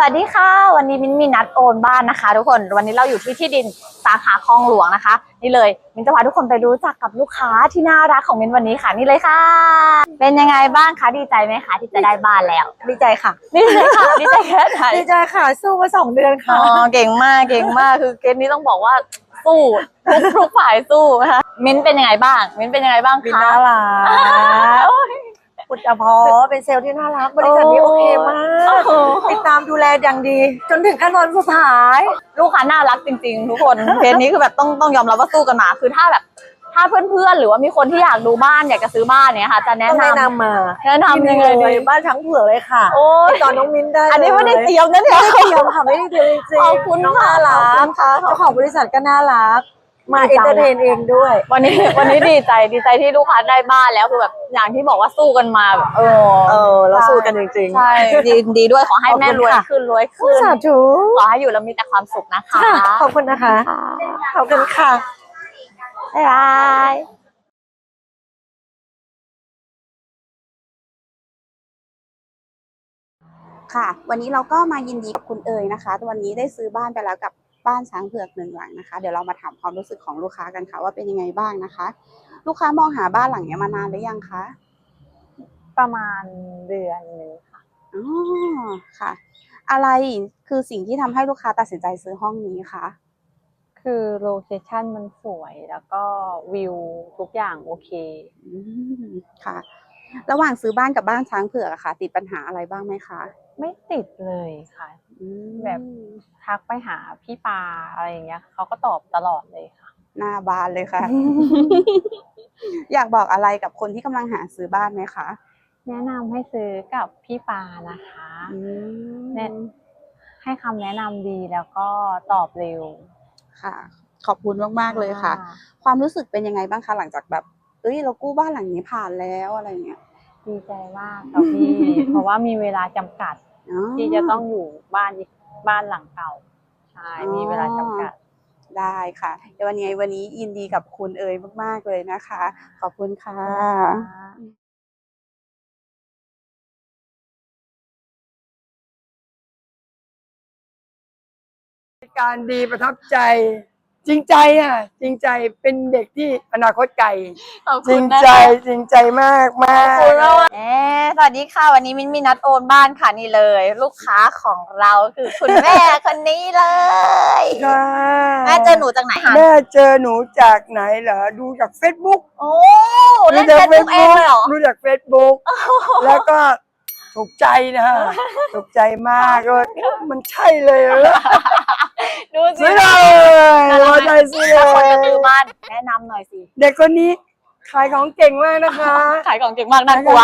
สวัสดีค่ะ วันนี้มินมีนัดโอนบ้านนะคะ ทุกคนวันนี้เราอยู่ที่ที่ดินสาขาคลองหลวงนะคะ นี่เลยมินจะพาทุกคนไปรู้จักกับลูกค้าที่น่ารักของมินวันนี้ค่ะนี่เลยค่ะ เป็นยังไงบ้างคะดีใจไหมคะที่จะได้บ้านแล้วดีใจค่ะนี่เลยค่ะดีใจแค่ไหนดีใจค่ะสู้มาสองเดือนอ๋ค่ะอเก่งมากเก่งมากคือเกมนี้ต้องบอกว่าสู้ทุกทุกฝ่ายสู้นะคะมินเป็นยังไงบ้าง มินเป็นยังไงบ้างบินคะน่ารักโอ้ย ปุจจพอเป็นเซลล์ที่น่ารักบริษัทนี้โอ้โอเคมาก โอ้โห ติดตามดูแลอย่างดี จนถึงขั้นตอนสุดท้าย ลูกค้าน่ารักจริงๆ ทุกคนเพจนี้คือแบบต้องต้องยอมรับว่าสู้กันมา คือถ้าแบบถ้าเพื่อนๆ หรือว่ามีคนที่อยากดูบ้านอยากจะซื้อบ้านเนี่ยค่ะ จะแนะต้องนำแนะนำมาแนะนำยังไงเลดียบ้านช้างเผือกเลยค่ะโอ้ยติดต่อน้องมิ้นได้อันนี้ไม่ได้เตรียมนะเนี่ย ไม่ได้เตรียมค่ะไม่ได้เตรียมจริงๆขอบคุณน้องค่ะน่ารักขอบคุณค่ะ เจ้าของบริษัทก็น่ารัก มาดีเอนใจเตอร์เทนเองด้วย วันนี้วันนี้ดีใจดีใจที่ลูกค้าได้บ้านแล้วคือแบบอย่างที่บอกว่าสู้กันมาแบบเออเออเราสู้กันจริงๆใช่ดีดีด้วยขอให้ขอบคุณแม่รวยค่ะขึ้นรวยโอ้ขึ้นสาธุขอให้อยู่แล้วมีแต่ความสุขนะคะค่ะขอบคุณนะคะขอบคุณค่ะบ๊ายบายค่ะ วันนี้เราก็มายินดีกับคุณเอ๋ยนะคะ วันนี้ได้ซื้อบ้านไปแล้วกับ บ้านช้างเผือกหนึ่งหลังนะคะ เดี๋ยวเรามาถามความรู้สึกของลูกค้ากันค่ะว่าเป็นยังไงบ้างนะคะ ลูกค้ามองหาบ้านหลังเนี้ยมานานหรือยังคะประมาณเดือนหนึงค่ะอ๋อค่ะ อะไรคือสิ่งที่ทำให้ลูกค้าตัดสินใจซื้อห้องนี้คะคือโลเคชันมันสวยแล้วก็วิวทุกอย่างโอเคอืมค่ะ ระหว่างซื้อบ้านกับบ้านช้างเผือกอะค่ะ ติดปัญหาอะไรบ้างไหมคะ ไม่ติดเลยค่ะอืม แบบ ทักไปหาพี่ปาอะไรอย่างเงี้ยเขาก็ตอบตลอดเลยค่ะ หน้าบานเลยค่ะ อยากบอกอะไรกับคนที่กำลังหาซื้อบ้านไหมคะแนะนำให้ซื้อกับพี่ปานะคะอืมแนะให้คำแนะนำดีแล้วก็ตอบเร็วค่ะ ขอบคุณมากๆเลยค่ะ ความรู้สึกเป็นยังไงบ้างคะหลังจากแบบ เอ้ยเรากู้บ้านหลังนี้ผ่านแล้วอะไรเงี้ยดีใจมากค่ะพี่ เพราะว่ามีเวลาจำกัด อ๋อ ที่จะต้องอยู่บ้านอีกบ้านหลังเก่าใช่มีเวลาจำกัด ได้ค่ะเดี๋ยววันนี้วันนี้ยินดีกับคุณเอ๋ยมาก ๆ เลยนะคะ ขอบคุณค่ะ การดีประทับใจ จริงใจอะ จริงใจเป็นเด็กที่อนาคตไกลขอบจคุริณงนะใจคะจริงใจมากมาขอบกคุณมากๆเอ๊ะสวัสดีค่ะ วันนี้มินมีนัดโอนบ้านค่ะนี่เลย ลูกค้าของเราคือคุณแม่ คนนี้เลยค่ะแม่เจอหนูจากไหนคะแม่เจอหนูจากไหนเหรอ ดูจากเฟซบุ๊กโอ้เล่นเฟซบุ๊กเองเลยเหรอรู้จากเฟซบุ๊กแล้วก็ ถูกใจนะฮะถูกใจมากเลยมันใช่เลยเหรอดูสิซื้อเลยน่ารักหัวไหมใจซื้อเลถ้าคนจะซื้ยอบ้านแนะนำหน่อยสิ เด็กคนนี้ ขายของเก่งมากนะคะขายของเก่งมากน่ากลัว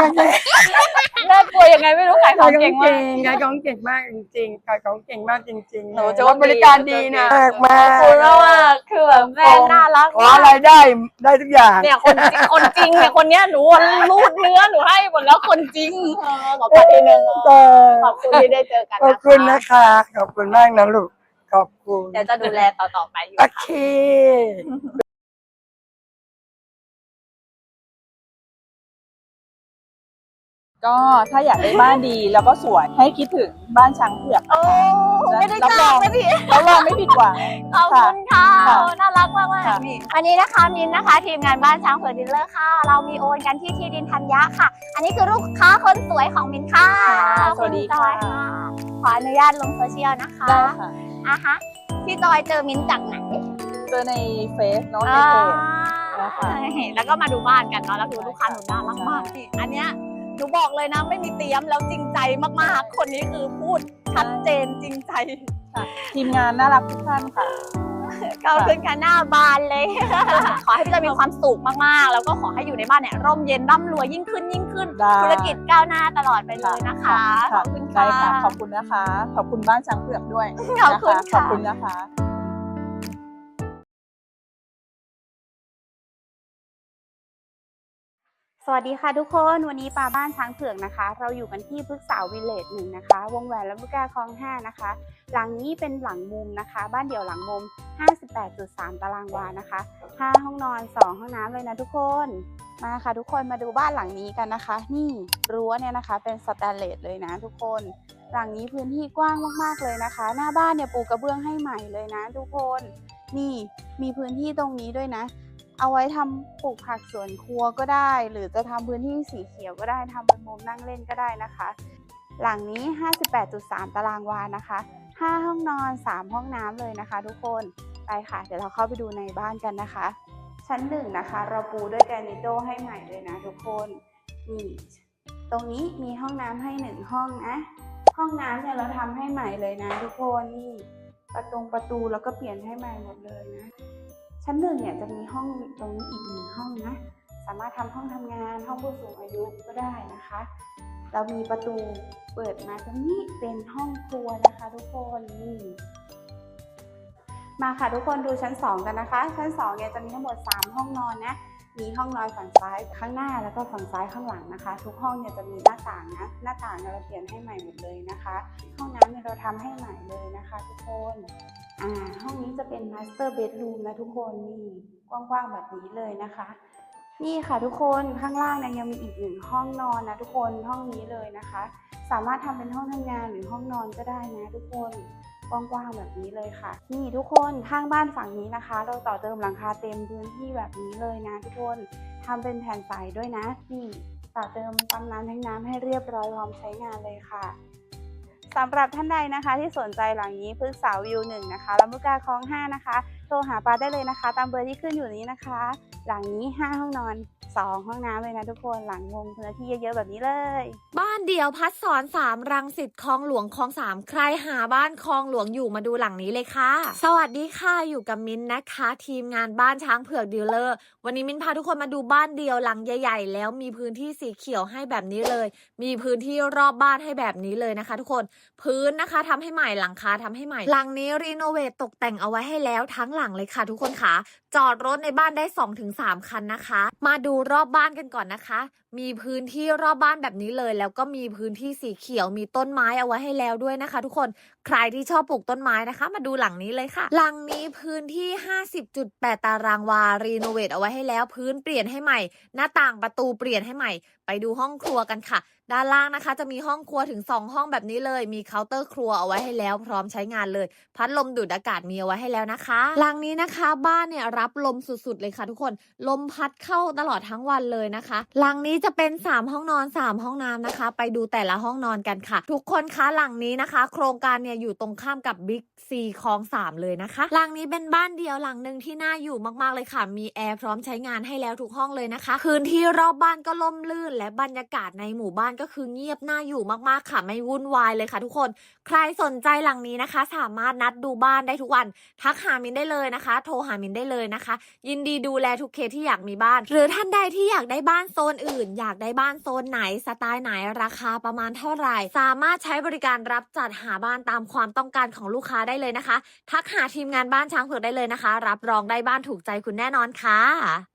น่ากลัวยังไงไม่รู้ขายของเก่งมากขายของเก่งมากจริงๆขายของเก่งมากจริงๆหนูโชคดีแล้วบริการดีนะมากมาขอบคุณมากๆคือแบบแม่น่ารักขอมากอะไรได้ได้ทุกอย่างเนี่ยคนจริงคนจริงเนี่ยคนเนี้ยหนูรูดเนื้อหนูให้หมดแล้วคนจริงเออขอบคุณทีนึงเออขอบคุณที่ได้เจอกันขอบคุณนะคะขอบคุณมากนะลูกขอบคุณเดี๋ยวจะดูแลต่อๆไปอยู่โอเค ก็ถ้าอยากได้บ้านดีแล้วก็สวยให้คิดถึงบ้านช้างเผือกโอ้ไม่ได้รับรจ้าองงนะพี่ รับรองไม่ผิดหวัง ขอบคุณค่ะค่ะโอ้น่ารักมากมากค่ะพี่วันนี้นะคะมินนะคะ ทีมงานบ้านช้างเผือกดิลเลอร์ค่ะ เรามีโอนกันที่ที่ดินธัญญะค่ะ อันนี้คือลูกค้าคนสวยของมินค่ะสวัสดีณจอยค่ะ ขออนุญาตลงโซเชียลนะคะได้ค่ะ อะฮะพี่จอยเจอมินจากไหนเจอในเฟซเนาะในเพจ นะคะ แล้วก็มาดูบ้านกันเนาะแล้วคือลูกค้าหนูน่ารักมากพี่อันเนี้ย หนูบอกเลยนะไม่มีเตรียมแล้วจริงใจมากๆ คนนี้คือพูดชัดเจนจริงใจทีมงานน่ารักทุกท่านค่ะเกาขึ้นค่ะหน้าบานเลย ขอให้พี่จอยมีความสุขมากๆ แล้วก็ขอให้อยู่ในบ้านเนี่ยร่มเย็นร่ำรวยยิ่งขึ้นยิ่งขึ้นได้ธุรกิจก้าวหน้าตลอดไปเลยนะคะ ขอบคุณได้ค่ะค่ะ ขอบคุณนะคะ ขอบคุณบ้านช้างเผือกด้วยขอบคุณนะะค่ะขอบคุณนะคะ สวัสดีค่ะทุกคนวันนี้ปาบ้านช้างเผือกนะคะ เราอยู่กันที่พฤกษาวิลเลจหนึ่งนะคะ วงแหวนและมุกาคลองห้านะคะ หลังนี้เป็นหลังมุมนะคะ บ้านเดี่ยวหลังมุม 58.3 ตารางวานะคะ 5 ห้องนอน 2 ห้องน้ำเลยนะทุกคนมาค่ะทุกคนมาดูบ้านหลังนี้กันนะคะ นี่รั้วเนี่ยนะคะ เป็นสแตนเลสเลยนะทุกคน หลังนี้พื้นที่กว้างมากๆเลยนะคะ หน้าบ้านเนี่ยปูกระเบื้องให้ใหม่เลยนะ ทุกคนนี่มีพื้นที่ตรงนี้ด้วยนะ เอาไว้ทำปลูกผักสวนครัวก็ได้ หรือจะทำพื้นที่สีเขียวก็ได้ทำเป็นมุมนั่งเล่นก็ได้นะคะ หลังนี้ 58.3 ตารางวานะคะ 5 ห้องนอน 3 ห้องน้ำเลยนะคะ ทุกคนไปค่ะ เดี๋ยวเราเข้าไปดูในบ้านกันนะคะ ชั้นหนึ่งนะคะ เราปูด้วยแกรนิโตให้ใหม่เลยนะทุกคนนี่ตรงนี้มีห้องน้ำให้หนึ่งห้องนะ ห้องน้ำเนี่ยเราทำให้ใหม่เลยนะ ทุกคนนี่ประตงประตูแล้วก็เปลี่ยนให้ใหม่หมดเลยนะ ชั้นหนึ่งเนี่ยจะมีห้องตรงนี้อีกหนึ่งห้องนะ สามารถทำห้องทำงานห้องผู้สูงอายุก็ได้นะคะ เรามีประตูเปิดมาตรงนี้เป็นห้องครัวนะคะ ทุกคนนี่ มาค่ะทุกคนดูชั้น 2 กันนะคะ ชั้น2เนี่ยจะมีทั้งหมด 3 ห้องนอนนะ มีห้องนอนฝั่งซ้ายข้างหน้าแล้วก็ฝั่งซ้ายข้างหลังนะคะ ทุกห้องเนี่ยจะมีหน้าต่างนะหน้าต่างเราเปลี่ยนให้ใหม่หมดเลยนะคะ ห้องน้ำเนี่ยเราทำให้ใหม่เลยนะคะทุกคนอ่าห้องนี้จะเป็น master bedroom นะทุกคนนี่กว้างๆแบบนี้เลยนะคะ นี่ค่ะทุกคนข้างล่างเนี่ยยังมีอีกหนึ่งห้องนอนนะทุกคนห้องนี้เลยนะคะ สามารถทำเป็นห้องทำงานหรือห้องนอนก็ได้นะทุกคน กว้างๆแบบนี้เลยค่ะ นี่ทุกคนข้างบ้านฝั่งนี้นะคะ เราต่อเติมหลังคาเต็มพื้นที่แบบนี้เลยนะทุกคนทำเป็นแผ่นใสด้วยนะนี่ต่อเติมปั๊มน้ำแทงน้ำให้เรียบร้อยพร้อมใช้งานเลยค่ะ สำหรับท่านใดนะคะ ที่สนใจหลังนี้พฤกษาวิวหนึ่งนะคะลำลูกกาคลองห้านะคะ โทรหาปาได้เลยนะคะ ตามเบอร์ที่ขึ้นอยู่นี้นะคะ หลังนี้ 5 ห้องนอน 2 ห้องน้ำเลยนะทุกคนหลังงงเนื้อที่เยอะๆแบบนี้เลย บ้านเดียวพัดสอนสามรังสิตคลองหลวงคลองสามใครหาบ้านคลองหลวงอยู่มาดูหลังนี้เลยค่ะ สวัสดีค่ะอยู่กับมิ้นนะคะ ทีมงานบ้านช้างเผือกดีลเลอร์ วันนี้มิ้นพาทุกคนมาดูบ้านเดียวหลังใหญ่ ๆ แล้วมีพื้นที่สีเขียวให้แบบนี้เลย มีพื้นที่รอบบ้านให้แบบนี้เลยนะคะ ทุกคนพื้นนะคะทำให้ใหม่หลังคาทำให้ใหม่ หลังนี้รีโนเวทตกแต่งเอาไว้ให้แล้วทั้งหลังเลยค่ะ ทุกคนค่ะ จอดรถในบ้านได้ 2-3 คันนะคะ มาดูรอบบ้านกันก่อนนะคะ มีพื้นที่รอบบ้านแบบนี้เลย แล้วก็มีพื้นที่สีเขียวมีต้นไม้เอาไว้ให้แล้วด้วยนะคะ ทุกคนใครที่ชอบปลูกต้นไม้นะคะ มาดูหลังนี้เลยค่ะ หลังนี้พื้นที่ 50.8 ตารางวารีโนเวทเอาไว้ให้แล้วพื้นเปลี่ยนให้ใหม่ หน้าต่างประตูเปลี่ยนให้ใหม่ ไปดูห้องครัวกันค่ะ ด้านล่างนะคะ จะมีห้องครัวถึง 2 ห้องแบบนี้เลย มีเคาน์เตอร์ครัวเอาไว้ให้แล้ว พร้อมใช้งานเลย พัดลมดูดอากาศมีเอาไว้ให้แล้วนะคะหลังนี้นะคะบ้านเนี่ยรับลมสุดๆเลยค่ะ ทุกคนลมพัดเข้าตลอดทั้งวันเลยนะคะหลังนี้จะเป็น 3 ห้องนอน 3 ห้องน้ำนะคะ ไปดูแต่ละห้องนอนกันค่ะ ทุกคนคะหลังนี้นะคะ โครงการเนี่ยอยู่ตรงข้ามกับบิ๊กซีคลองสามเลยนะคะหลังนี้เป็นบ้านเดียวหลังหนึ่งที่น่าอยู่มากๆเลยค่ะ มีแอร์พร้อมใช้งานให้แล้วทุกห้องเลยนะคะ พื้นที่รอบบ้านก็ล่มลื่น และบรรยากาศในหมู่บ้านก็คือเงียบน่าอยู่มากๆค่ะ ไม่วุ่นวายเลยค่ะ ทุกคน ใครสนใจหลังนี้นะคะ สามารถนัดดูบ้านได้ทุกวัน ทักหามินได้เลยนะคะ โทรหามินได้เลยนะคะ ยินดีดูแลทุกเคสที่อยากมีบ้าน หรือท่านใดที่อยากได้บ้านโซนอื่นอยากได้บ้านโซนไหนสไตล์ไหนราคาประมาณเท่าไหร่ สามารถใช้บริการรับจัดหาบ้านตามความต้องการของลูกค้าได้เลยนะคะ ทักหาทีมงานบ้านช้างเผือกได้เลยนะคะ รับรองได้บ้านถูกใจคุณแน่นอนค่ะ